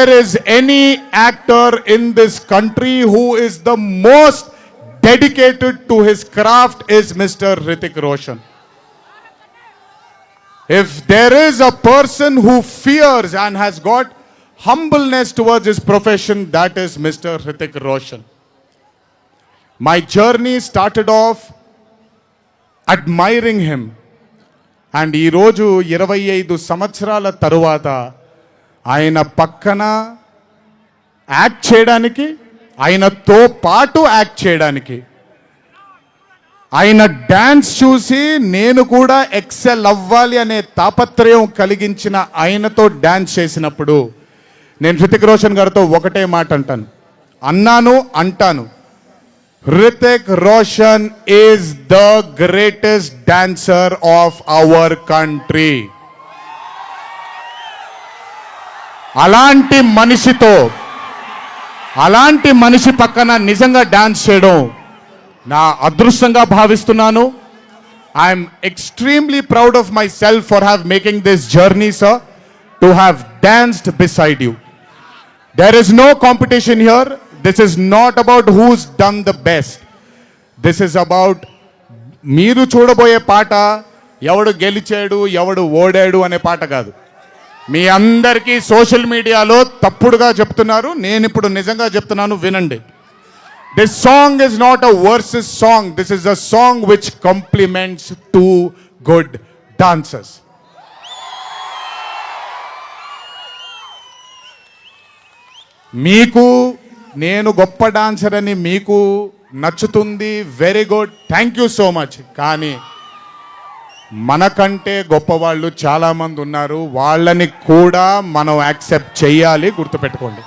there is any actor in this country who is the most dedicated to his craft is Mr. Ritik Roshan. If there is a person who fears and has got humbleness towards his profession, that is Mr. Ritik Roshan. My journey started off admiring him and ఈరోజు ఇరవై ఐదు సంవత్సరాల తరువాత ఆయన పక్కన act చేయడానికి ఆయనతో పాటు యాక్ట్ చేయడానికి. ఆయన డ్యాన్స్ చూసి నేను కూడా ఎక్సెల్ అవ్వాలి అనే తాపత్రయం కలిగించిన ఆయనతో డ్యాన్స్ చేసినప్పుడు నేను హృతిక్ రోషన్ గారితో ఒకటే మాట అంటాను. అన్నాను అంటాను. Hrithik Roshan is the greatest dancer of our country అలాంటి మనిషితో అలాంటి మనిషి పక్కన నిజంగా డాన్స్ చేయడం నా అదృష్టంగా భావిస్తున్నాను. I'm extremely proud of myself for have making this journey sir to have danced beside you there is no competition here this is not about who's done the best this is about మీరు చూడబోయే పాట ఎవడు గెలిచాడు ఎవడు ఓడాడు అనే పాట కాదు. మీ అందరికీ సోషల్ మీడియాలో తప్పుడుగా చెప్తున్నారు నేను ఇప్పుడు నిజంగా చెప్తున్నాను వినండి. This song is not a versus song this is a song which compliments two good dancers మీకు నేను గొప్ప డాన్సర్ అని మీకు నచ్చుతుంది very good thank you so much కానీ మనకంటే గొప్పవాళ్ళు చాలామంది ఉన్నారు. వాళ్ళని కూడా మనం యాక్సెప్ట్ చేయాలి గుర్తుపెట్టుకోండి.